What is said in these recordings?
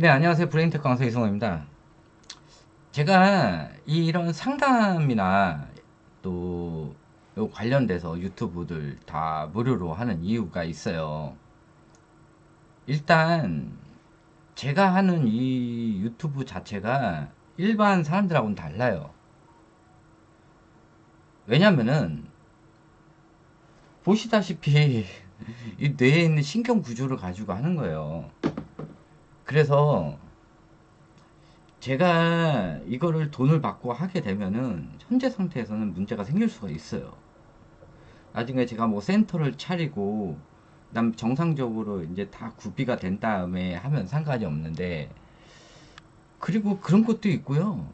네, 안녕하세요. 브레인테크 강사 이승호입니다. 제가 이런 상담이나 또요 관련돼서 유튜브들 다 무료로 하는 이유가 있어요. 일단 제가 하는 이 유튜브 자체가 일반 사람들하고는 달라요. 왜냐면은 보시다시피 이 뇌에 있는 신경 구조를 가지고 하는 거예요. 그래서 제가 이거를 돈을 받고 하게 되면은 현재 상태에서는 문제가 생길 수가 있어요. 나중에 제가 뭐 센터를 차리고 그다음 정상적으로 이제 다 구비가 된 다음에 하면 상관이 없는데 그리고 그런 것도 있고요.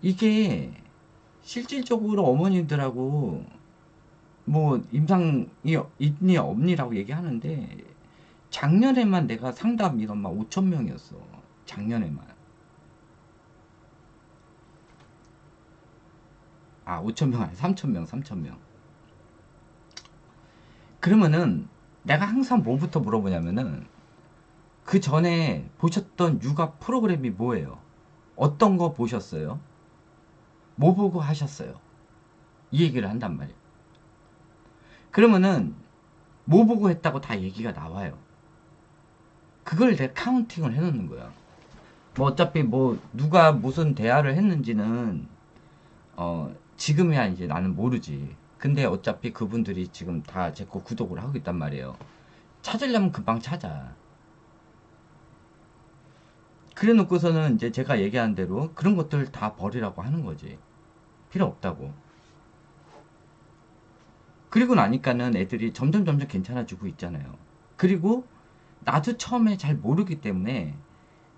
이게 실질적으로 어머님들하고 뭐 임상이 있니 없니라고 얘기하는데 작년에만 내가 상담 인원 막 5천 명이었어. 작년에만. 아, 5천 명 아니 3천 명, 3천 명. 그러면은 내가 항상 뭐부터 물어보냐면은 그 전에 보셨던 육아 프로그램이 뭐예요? 어떤 거 보셨어요? 뭐 보고 하셨어요? 이 얘기를 한단 말이에요. 그러면은 뭐 보고 했다고 다 얘기가 나와요. 그걸 내가 카운팅을 해놓는 거야. 뭐 어차피 뭐 누가 무슨 대화를 했는지는 어 지금이야 이제 나는 모르지. 근데 어차피 그분들이 지금 다 제 거 구독을 하고 있단 말이에요. 찾으려면 금방 찾아. 그래 놓고서는 이제 제가 얘기한 대로 그런 것들 다 버리라고 하는 거지. 필요 없다고. 그리고 나니까는 애들이 점점 점점 괜찮아지고 있잖아요. 그리고 나도 처음에 잘 모르기 때문에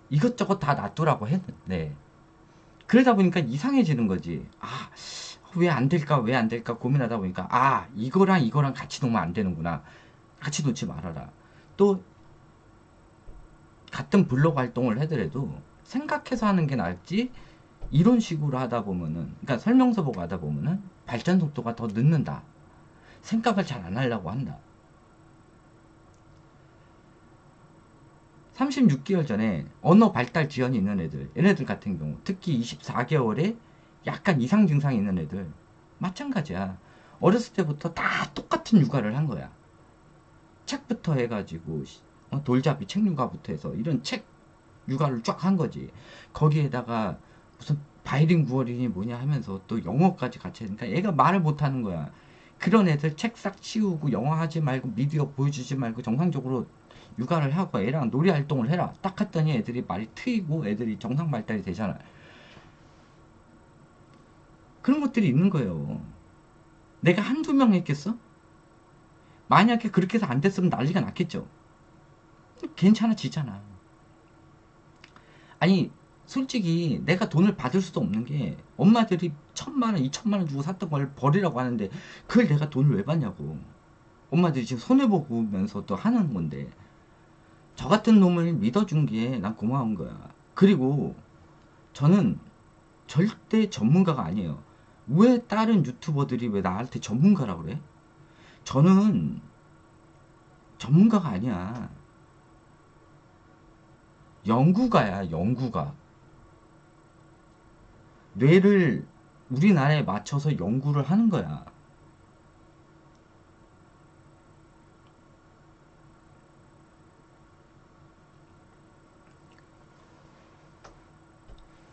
이것저것 다 놔두라고 했는데 그러다 보니까 이상해지는 거지. 아, 왜 안 될까? 왜 안 될까? 고민하다 보니까 아, 이거랑 이거랑 같이 놓으면 안 되는구나. 같이 놓지 말아라. 또 같은 블로그 활동을 하더라도 생각해서 하는 게 나을지 이런 식으로 하다 보면은 그러니까 설명서 보고 하다 보면은 발전 속도가 더 늦는다. 생각을 잘 안 하려고 한다. 36개월 전에 언어 발달 지연이 있는 애들, 얘네들 같은 경우, 특히 24개월에 약간 이상 증상이 있는 애들, 마찬가지야. 어렸을 때부터 다 똑같은 육아를 한 거야. 책부터 해가지고, 어, 돌잡이 책 육아부터 해서 이런 책 육아를 쫙 한 거지. 거기에다가 무슨 바이링구얼이니 뭐냐 하면서 또 영어까지 같이 하니까 얘가 말을 못 하는 거야. 그런 애들 책 싹 치우고 영어 하지 말고 미디어 보여주지 말고 정상적으로 육아를 하고 애랑 놀이 활동을 해라. 딱 했더니 애들이 말이 트이고 애들이 정상 발달이 되잖아. 그런 것들이 있는 거예요. 내가 한두 명 했겠어? 만약에 그렇게 해서 안 됐으면 난리가 났겠죠. 괜찮아지잖아. 아니, 솔직히 내가 돈을 받을 수도 없는 게 엄마들이 천만 원, 이천만 원 주고 샀던 걸 버리라고 하는데 그걸 내가 돈을 왜 받냐고. 엄마들이 지금 손해보면서 또 하는 건데 저 같은 놈을 믿어준 게 난 고마운 거야. 그리고 저는 절대 전문가가 아니에요. 왜 다른 유튜버들이 왜 나한테 전문가라고 그래? 저는 전문가가 아니야. 연구가야, 연구가. 뇌를 우리나라에 맞춰서 연구를 하는 거야.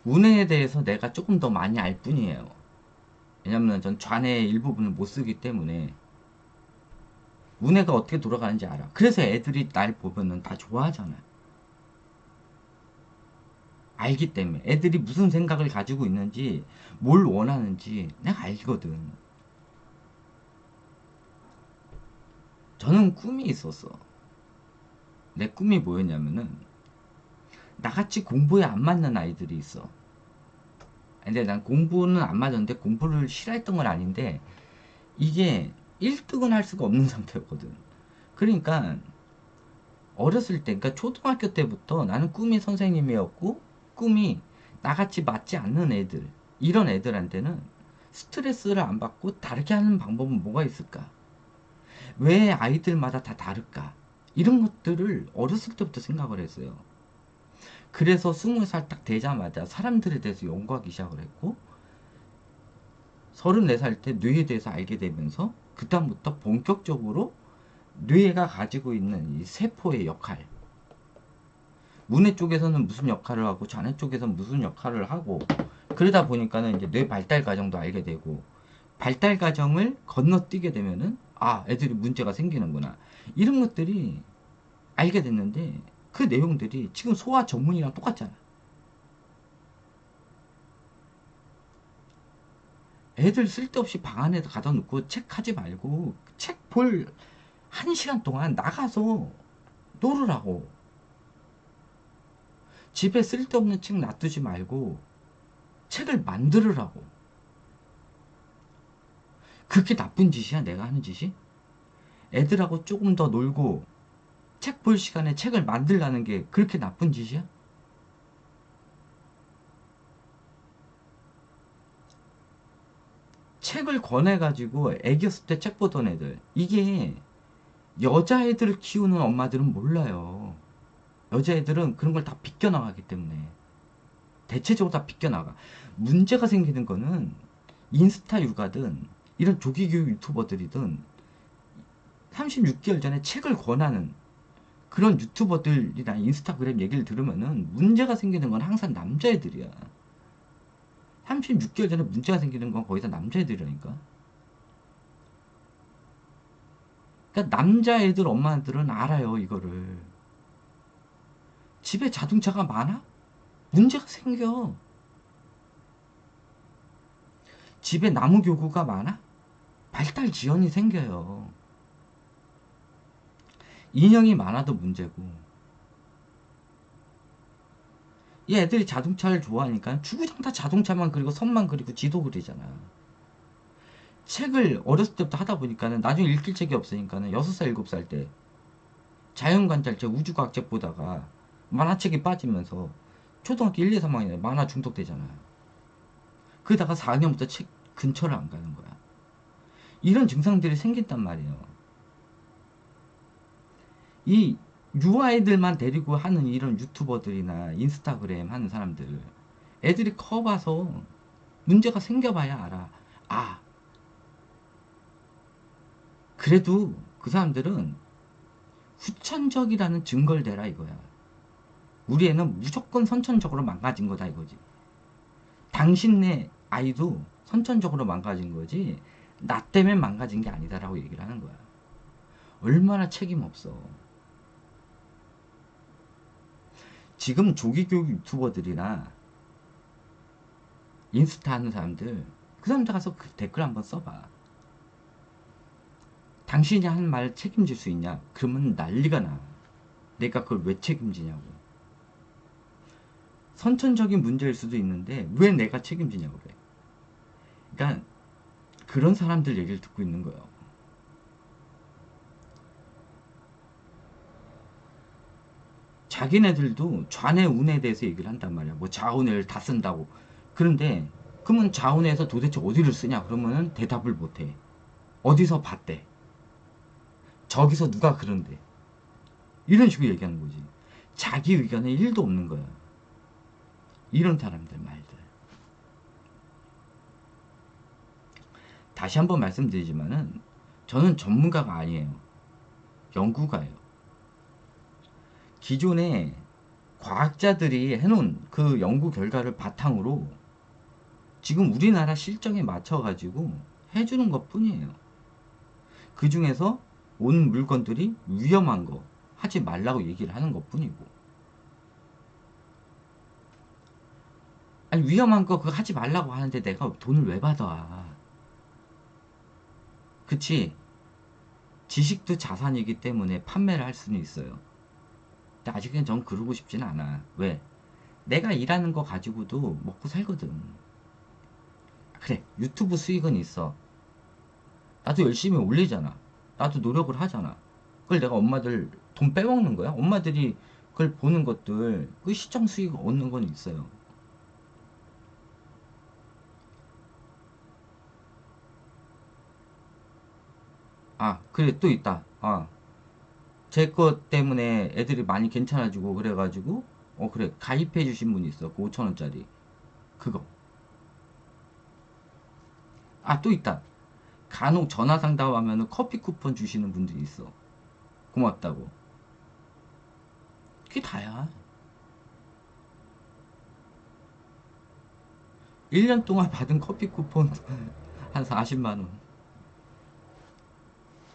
운해에 대해서 내가 조금 더 많이 알 뿐이에요. 왜냐면 전 좌뇌의 일부분을 못 쓰기 때문에 운해가 어떻게 돌아가는지 알아. 그래서 애들이 날 보면은 다 좋아하잖아. 알기 때문에 애들이 무슨 생각을 가지고 있는지 뭘 원하는지 내가 알거든. 저는 꿈이 있었어. 내 꿈이 뭐였냐면은 나같이 공부에 안 맞는 아이들이 있어. 근데 난 공부는 안 맞았는데 공부를 싫어했던 건 아닌데 이게 1등은 할 수가 없는 상태였거든. 그러니까 어렸을 때, 그러니까 초등학교 때부터 나는 꿈이 선생님이었고 꿈이 나같이 맞지 않는 애들, 이런 애들한테는 스트레스를 안 받고 다르게 하는 방법은 뭐가 있을까? 왜 아이들마다 다 다를까? 이런 것들을 어렸을 때부터 생각을 했어요. 그래서 스무 살 딱 되자마자 사람들에 대해서 연구하기 시작을 했고, 서른네 살 때 뇌에 대해서 알게 되면서, 그다음부터 본격적으로 뇌가 가지고 있는 이 세포의 역할, 문해 쪽에서는 무슨 역할을 하고 자네 쪽에서는 무슨 역할을 하고 그러다 보니까는 이제 뇌 발달 과정도 알게 되고 발달 과정을 건너뛰게 되면은 아 애들이 문제가 생기는구나. 이런 것들이 알게 됐는데 그 내용들이 지금 소아 전문이랑 똑같잖아. 애들 쓸데없이 방 안에 가둬 놓고 책 하지 말고 책 볼 한 시간 동안 나가서 놀으라고. 집에 쓸데없는 책 놔두지 말고 책을 만들으라고. 그게 나쁜 짓이야, 내가 하는 짓이? 애들하고 조금 더 놀고 책 볼 시간에 책을 만들라는 게 그렇게 나쁜 짓이야? 책을 권해가지고 애기였을 때 책 보던 애들. 이게 여자애들을 키우는 엄마들은 몰라요. 여자애들은 그런 걸 다 비껴나가기 때문에. 대체적으로 다 비껴나가. 문제가 생기는 거는 인스타 육아든 이런 조기교육 유튜버들이든 36개월 전에 책을 권하는 그런 유튜버들이나 인스타그램 얘기를 들으면은 문제가 생기는 건 항상 남자애들이야. 36개월 전에 문제가 생기는 건 거의 다 남자애들이라니까. 그러니까 남자애들 엄마들은 알아요, 이거를. 집에 자동차가 많아? 문제가 생겨. 집에 나무 교구가 많아? 발달 지연이 생겨요. 인형이 많아도 문제고. 이 애들이 자동차를 좋아하니까 주구장 다 자동차만 그리고 선만 그리고 지도 그리잖아. 책을 어렸을 때부터 하다 보니까는 나중에 읽힐 책이 없으니까는 6살, 7살 때 자연관찰책, 우주과학책 보다가 만화책이 빠지면서 초등학교 1, 2, 3학년에 만화 중독되잖아. 그러다가 4학년부터 책 근처를 안 가는 거야. 이런 증상들이 생긴단 말이에요. 이 유아애들만 데리고 하는 이런 유튜버들이나 인스타그램 하는 사람들 애들이 커봐서 문제가 생겨봐야 알아. 아 그래도 그 사람들은 후천적이라는 증거를 대라 이거야. 우리 애는 무조건 선천적으로 망가진 거다 이거지. 당신네 아이도 선천적으로 망가진 거지 나 때문에 망가진 게 아니다라고 얘기를 하는 거야. 얼마나 책임 없어. 지금 조기교육 유튜버들이나 인스타 하는 사람들 그 사람들 가서 그 댓글 한번 써봐. 당신이 하는 말 책임질 수 있냐? 그러면 난리가 나. 내가 그걸 왜 책임지냐고. 선천적인 문제일 수도 있는데 왜 내가 책임지냐고 그래. 그러니까 그런 사람들 얘기를 듣고 있는 거예요. 자기네들도 좌뇌 우뇌에 대해서 얘기를 한단 말이야. 뭐 좌우뇌를 다 쓴다고. 그런데 그러면 좌우뇌에서 도대체 어디를 쓰냐? 그러면은 대답을 못 해. 어디서 봤대? 저기서 누가 그런데? 이런 식으로 얘기하는 거지. 자기 의견에 1도 없는 거야. 이런 사람들 말들. 다시 한번 말씀드리지만은 저는 전문가가 아니에요. 연구가예요. 기존에 과학자들이 해놓은 그 연구 결과를 바탕으로 지금 우리나라 실정에 맞춰가지고 해주는 것 뿐이에요. 그 중에서 온 물건들이 위험한 거 하지 말라고 얘기를 하는 것 뿐이고. 아니, 위험한 거 그거 하지 말라고 하는데 내가 돈을 왜 받아? 그치? 지식도 자산이기 때문에 판매를 할 수는 있어요. 아직은 전 그러고 싶진 않아. 왜? 내가 일하는 거 가지고도 먹고 살거든. 그래, 유튜브 수익은 있어. 나도 열심히 올리잖아. 나도 노력을 하잖아. 그걸 내가 엄마들 돈 빼먹는 거야? 엄마들이 그걸 보는 것들, 그 시청 수익 얻는 건 있어요. 아, 그래, 또 있다. 아, 제 것 때문에 애들이 많이 괜찮아지고 그래가지고 어 그래 가입해 주신 분이 있어. 그 5천원짜리. 그거. 아 또 있다. 간혹 전화 상담하면 커피 쿠폰 주시는 분들이 있어. 고맙다고. 그게 다야. 1년 동안 받은 커피 쿠폰 한 40만원.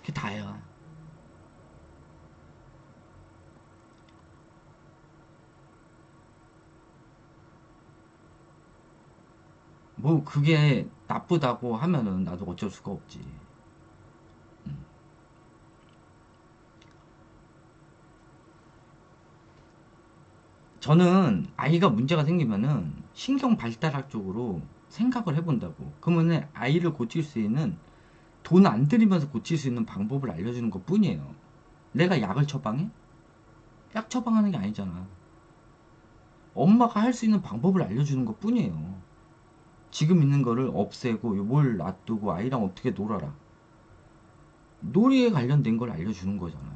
그게 다야 뭐 그게 나쁘다고 하면은 나도 어쩔 수가 없지. 음. 저는 아이가 문제가 생기면은 신경 발달학 쪽으로 생각을 해본다고. 그러면은 아이를 고칠 수 있는 돈 안 들이면서 고칠 수 있는 방법을 알려주는 것 뿐이에요. 내가 약을 처방해? 약 처방하는 게 아니잖아. 엄마가 할 수 있는 방법을 알려주는 것 뿐이에요. 지금 있는 거를 없애고 뭘 놔두고 아이랑 어떻게 놀아라. 놀이에 관련된 걸 알려주는 거잖아.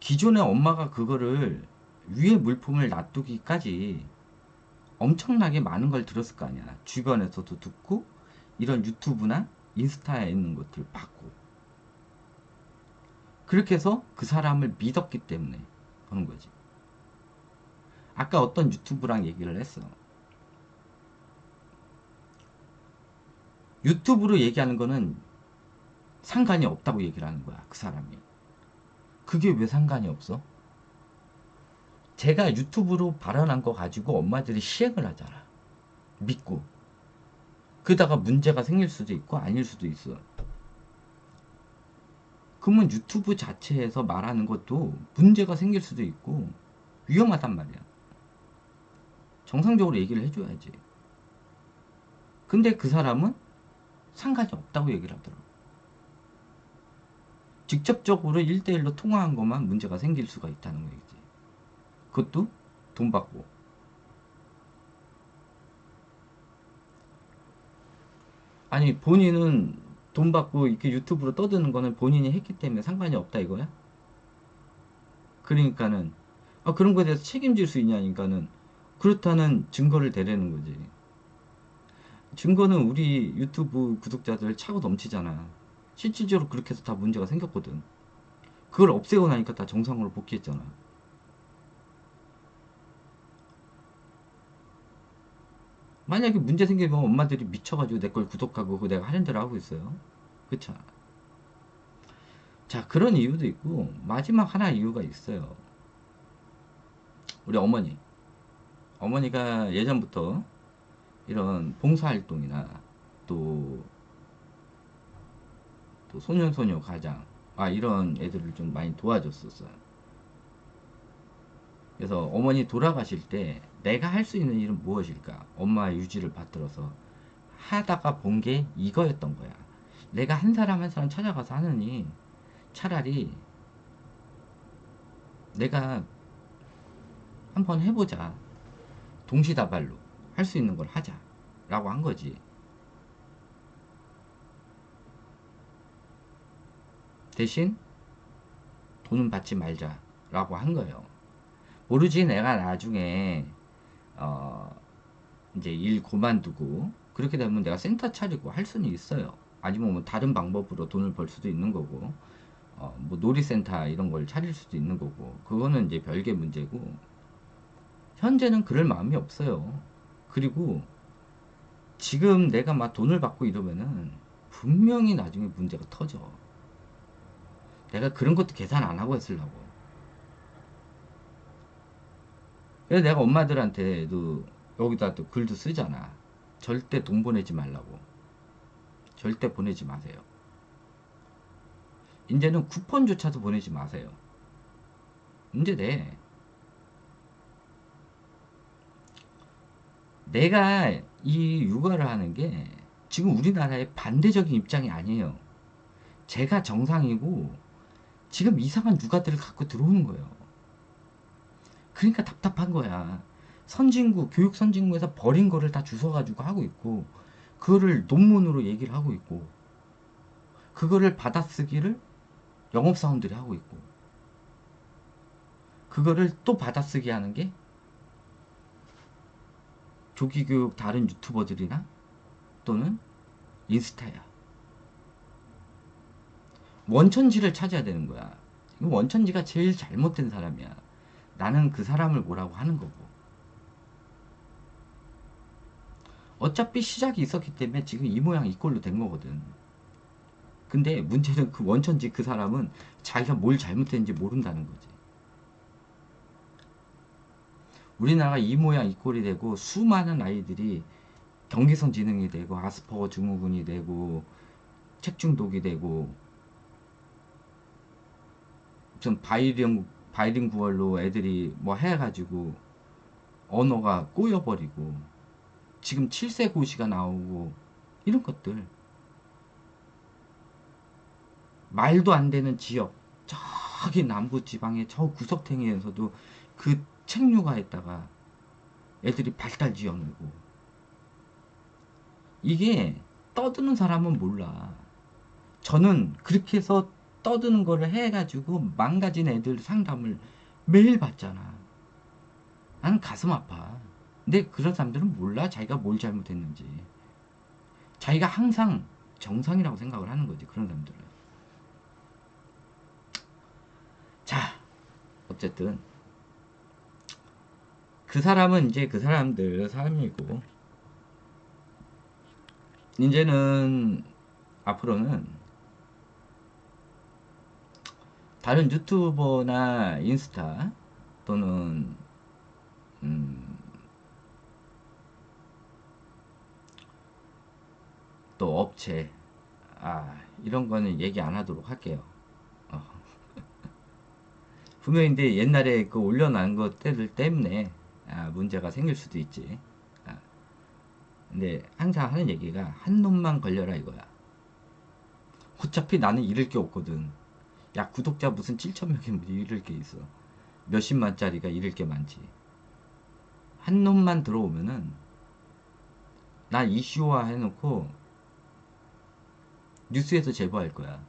기존에 엄마가 그거를 위에 물품을 놔두기까지 엄청나게 많은 걸 들었을 거 아니야. 주변에서도 듣고 이런 유튜브나 인스타에 있는 것들 봤고 그렇게 해서 그 사람을 믿었기 때문에 하는 거지. 아까 어떤 유튜브랑 얘기를 했어. 유튜브로 얘기하는 거는 상관이 없다고 얘기를 하는 거야. 그 사람이. 그게 왜 상관이 없어? 제가 유튜브로 발언한 거 가지고 엄마들이 시행을 하잖아. 믿고. 그다가 문제가 생길 수도 있고 아닐 수도 있어. 그러면 유튜브 자체에서 말하는 것도 문제가 생길 수도 있고 위험하단 말이야. 정상적으로 얘기를 해줘야지. 근데 그 사람은 상관이 없다고 얘기를 하더라고. 직접적으로 1대1로 통화한 것만 문제가 생길 수가 있다는 거지. 그것도 돈 받고. 아니, 본인은 돈 받고 이렇게 유튜브로 떠드는 거는 본인이 했기 때문에 상관이 없다 이거야? 그러니까는 아 그런 거에 대해서 책임질 수 있냐니까는 그렇다는 증거를 대라는 거지. 증거는 우리 유튜브 구독자들 차고 넘치잖아. 실질적으로 그렇게 해서 다 문제가 생겼거든. 그걸 없애고 나니까 다 정상으로 복귀했잖아. 만약에 문제 생기면 엄마들이 미쳐가지고 내 걸 구독하고 그 내가 하는 대로 하고 있어요. 그쵸? 자, 그런 이유도 있고, 마지막 하나 이유가 있어요. 우리 어머니. 어머니가 예전부터 이런 봉사활동이나 또, 또 소년소녀 가장, 아, 이런 애들을 좀 많이 도와줬었어요. 그래서 어머니 돌아가실 때 내가 할 수 있는 일은 무엇일까? 엄마의 유지를 받들어서 하다가 본 게 이거였던 거야. 내가 한 사람 한 사람 찾아가서 하느니 차라리 내가 한번 해보자. 동시다발로 할 수 있는 걸 하자. 라고 한 거지. 대신 돈은 받지 말자. 라고 한 거예요. 모르지 내가 나중에 어 이제 일 그만두고 그렇게 되면 내가 센터 차리고 할 수는 있어요. 아니면 뭐 다른 방법으로 돈을 벌 수도 있는 거고 어 뭐 놀이센터 이런 걸 차릴 수도 있는 거고 그거는 이제 별개 문제고 현재는 그럴 마음이 없어요. 그리고 지금 내가 막 돈을 받고 이러면은 분명히 나중에 문제가 터져. 내가 그런 것도 계산 안 하고 했으려고. 그래서 내가 엄마들한테도 여기다 또 글도 쓰잖아. 절대 돈 보내지 말라고. 절대 보내지 마세요. 이제는 쿠폰조차도 보내지 마세요. 이제 내 내가 이 육아를 하는 게 지금 우리나라의 반대적인 입장이 아니에요. 제가 정상이고 지금 이상한 육아들을 갖고 들어오는 거예요. 그러니까 답답한 거야. 선진국, 교육 선진국에서 버린 거를 다 주워가지고 하고 있고, 그거를 논문으로 얘기를 하고 있고 그거를 받아쓰기를 영업사원들이 하고 있고 그거를 또 받아쓰기 하는 게 조기교육 다른 유튜버들이나 또는 인스타야. 원천지를 찾아야 되는 거야. 원천지가 제일 잘못된 사람이야. 나는 그 사람을 뭐라고 하는 거고. 어차피 시작이 있었기 때문에 지금 이 모양 이 꼴로 된 거거든. 근데 문제는 그 원천지 그 사람은 자기가 뭘 잘못했는지 모른다는 거지. 우리나라가 이 모양 이 꼴이 되고 수많은 아이들이 경계선 지능이 되고 아스퍼거 증후군이 되고 책 중독이 되고 좀 바이링 바이링구얼로 애들이 뭐 해가지고 언어가 꼬여버리고 지금 7세 고시가 나오고 이런 것들. 말도 안 되는 지역. 저기 남부 지방의 저 구석탱이에서도 그 책류가했다가 애들이 발달 지어내고. 이게 떠드는 사람은 몰라. 저는 그렇게 해서 떠드는 거를 해가지고 망가진 애들 상담을 매일 받잖아. 나는 가슴 아파. 근데 그런 사람들은 몰라 자기가 뭘 잘못했는지. 자기가 항상 정상이라고 생각을 하는 거지 그런 사람들은. 자 어쨌든. 그 사람은 이제 그 사람들 삶이고. 이제는 앞으로는 다른 유튜버나 인스타 또는 음, 또 업체 아 이런 거는 얘기 안 하도록 할게요. 어. 분명히 근데 옛날에 그 올려놓은 것들 때문에 아, 문제가 생길 수도 있지. 아, 근데 항상 하는 얘기가 한 놈만 걸려라 이거야. 어차피 나는 잃을 게 없거든. 야 구독자 무슨 7천 명이 뭐 잃을 게 있어. 몇십만짜리가 잃을 게 많지. 한 놈만 들어오면은 난 이슈화 해놓고 뉴스에서 제보할 거야.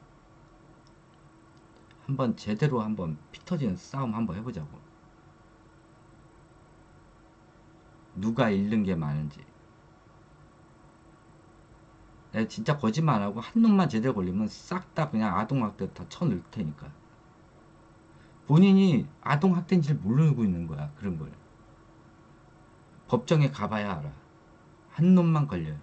한번 제대로 한번 피 터지는 싸움 한번 해보자고. 누가 잃는 게 많은지. 내가 진짜 거짓말 안 하고 한 놈만 제대로 걸리면 싹 다 그냥 아동학대 다 쳐넣을 테니까. 본인이 아동학대인지를 모르고 있는 거야. 그런 걸. 법정에 가봐야 알아. 한 놈만 걸려요.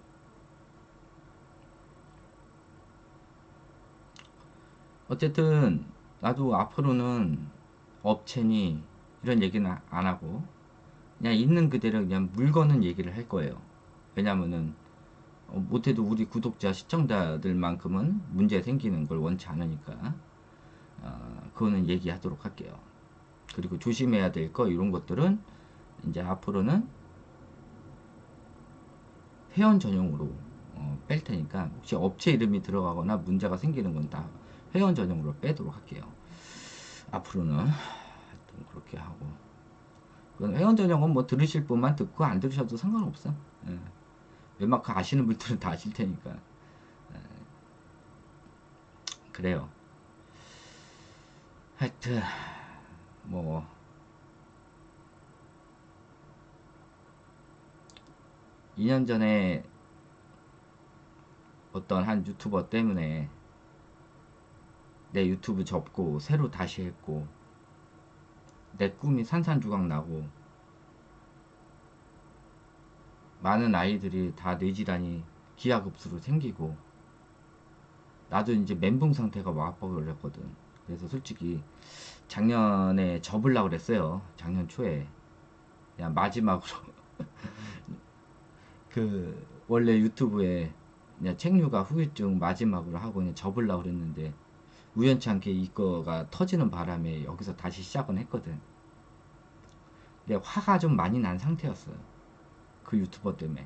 어쨌든 나도 앞으로는 업체니 이런 얘기는 안 하고 그냥 있는 그대로 그냥 물건은 얘기를 할 거예요. 왜냐면은 어, 못해도 우리 구독자 시청자들만큼은 문제 생기는 걸 원치 않으니까 어, 그거는 얘기하도록 할게요. 그리고 조심해야 될 거 이런 것들은 이제 앞으로는 회원 전용으로 어, 뺄 테니까 혹시 업체 이름이 들어가거나 문제가 생기는 건 다 회원 전용으로 빼도록 할게요. 앞으로는 하여튼 그렇게 하고 회원 전용은 뭐 들으실 분만 듣고 안 들으셔도 상관없어. 예. 웬만큼 아시는 분들은 다 아실 테니까. 예. 그래요. 하여튼 뭐 2년 전에 어떤 한 유튜버 때문에 내 유튜브 접고 새로 다시 했고 내 꿈이 산산조각 나고 많은 아이들이 다 뇌질환이 기하급수로 생기고 나도 이제 멘붕 상태가 와버렸거든 그래서 솔직히 작년에 접으려고 그랬어요 작년 초에 그냥 마지막으로 그 원래 유튜브에 그냥 책류가 후유증 마지막으로 하고 그냥 접으려고 그랬는데 우연치 않게 이거가 터지는 바람에 여기서 다시 시작은 했거든. 근데 화가 좀 많이 난 상태였어요. 그 유튜버 때문에.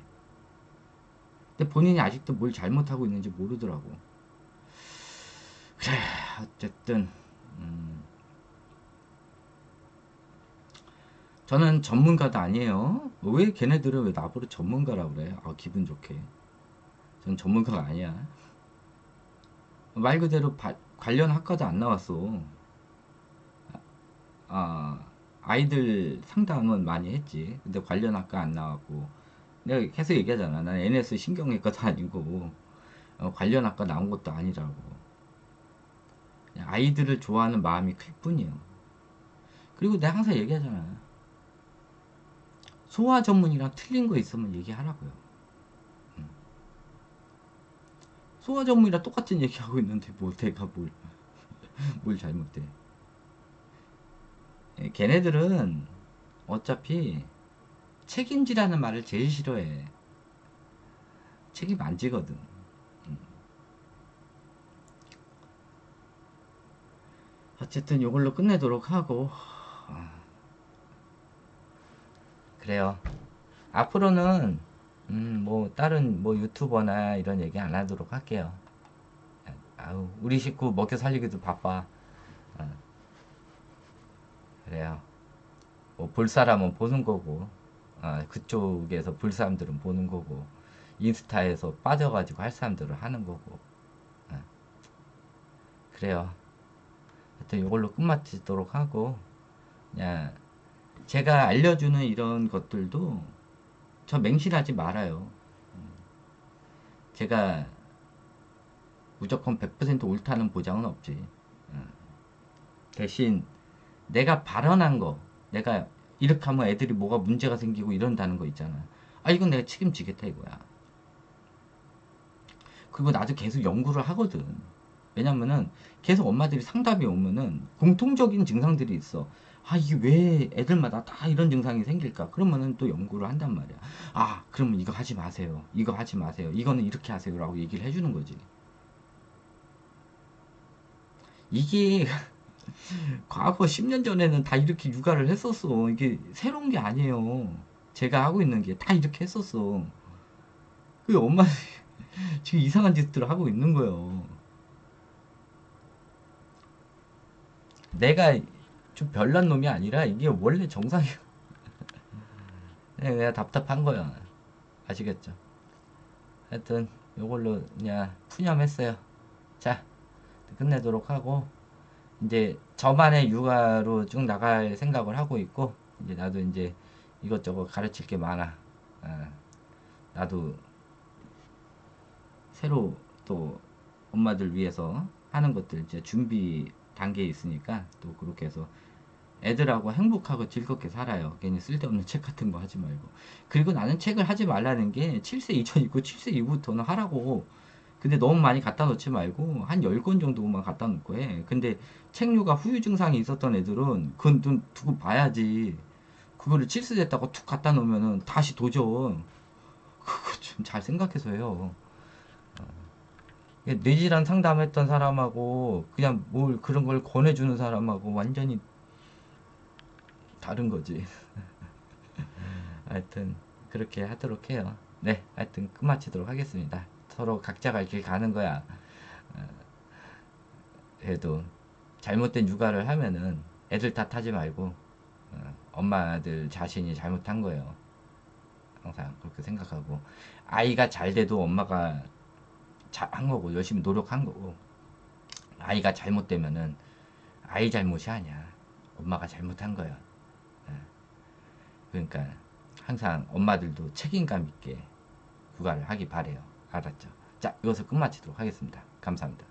근데 본인이 아직도 뭘 잘못하고 있는지 모르더라고. 그래, 어쨌든, 음, 저는 전문가도 아니에요. 왜 걔네들은 왜 나보고 전문가라고 그래? 아, 기분 좋게. 전 전문가가 아니야. 말 그대로 바- 관련 학과도 안 나왔어. 아, 아이들 상담은 많이 했지. 근데 관련 학과 안 나왔고. 내가 계속 얘기하잖아. 난 NS 신경외과도 아니고, 어, 관련 학과 나온 것도 아니라고. 아이들을 좋아하는 마음이 클 뿐이에요. 그리고 내가 항상 얘기하잖아. 소아 전문이랑 틀린 거 있으면 얘기하라고요. 음. 소아 전문이랑 똑같은 얘기하고 있는데 뭐 내가 뭘, 뭘 잘못해. 예, 걔네들은 어차피 책임지라는 말을 제일 싫어해. 책임 안 지거든. 음. 어쨌든 이걸로 끝내도록 하고 아. 그래요. 앞으로는 음, 뭐 다른 뭐 유튜버나 이런 얘기 안 하도록 할게요. 아우 우리 식구 먹여 살리기도 바빠. 어. 그래요. 뭐 볼 사람은 보는 거고, 아, 그쪽에서 볼 사람들은 보는 거고, 인스타에서 빠져가지고 할 사람들은 하는 거고. 아. 그래요. 하여튼 이걸로 끝마치도록 하고, 그냥 제가 알려주는 이런 것들도 저 맹신하지 말아요. 음. 제가 무조건 100% 옳다는 보장은 없지. 음. 대신 내가 발언한 거, 내가 이렇게 하면 애들이 뭐가 문제가 생기고 이런다는 거 있잖아. 아, 이건 내가 책임지겠다 이거야. 그리고 나도 계속 연구를 하거든. 왜냐면은 계속 엄마들이 상담이 오면은 공통적인 증상들이 있어. 아, 이게 왜 애들마다 다 이런 증상이 생길까? 그러면은 또 연구를 한단 말이야. 아, 그러면 이거 하지 마세요. 이거 하지 마세요. 이거는 이렇게 하세요. 라고 얘기를 해주는 거지. 이게 과거 10년 전에는 다 이렇게 육아를 했었어. 이게 새로운 게 아니에요. 제가 하고 있는 게 다 이렇게 했었어. 그 엄마 지금 이상한 짓들을 하고 있는 거예요. 내가 좀 별난 놈이 아니라 이게 원래 정상이야. 내가 답답한 거야. 아시겠죠? 하여튼 요걸로 그냥 푸념했어요. 자, 끝내도록 하고 이제 저만의 육아로 쭉 나갈 생각을 하고 있고 이제 나도 이제 이것저것 가르칠 게 많아. 아, 나도 새로 또 엄마들 위해서 하는 것들 이제 준비 단계에 있으니까 또 그렇게 해서 애들하고 행복하고 즐겁게 살아요. 괜히 쓸데없는 책 같은 거 하지 말고. 그리고 나는 책을 하지 말라는 게 7세 이전이고 7세 이후부터는 하라고. 근데 너무 많이 갖다 놓지 말고 한 10권 정도만 갖다 놓고 해. 근데 책류가 후유 증상이 있었던 애들은 그건 좀 두고 봐야지. 그거를 7세 됐다고 툭 갖다 놓으면은 다시 도전. 그거 좀 잘 생각해서 해요. 뇌질환 상담했던 사람하고 그냥 뭘 그런 걸 권해주는 사람하고 완전히 다른 거지. 하여튼 그렇게 하도록 해요. 네, 하여튼 끝마치도록 하겠습니다. 서로 각자 갈 길 가는 거야. 어, 그래도 잘못된 육아를 하면은 애들 탓하지 말고 어, 엄마들 자신이 잘못한 거예요. 항상 그렇게 생각하고 아이가 잘 돼도 엄마가 잘 한 거고 열심히 노력한 거고 아이가 잘못되면은 아이 잘못이 아니야. 엄마가 잘못한 거야. 예. 그러니까 항상 엄마들도 책임감 있게 육아를 하기 바래요. 알았죠? 자, 이것을 끝마치도록 하겠습니다. 감사합니다.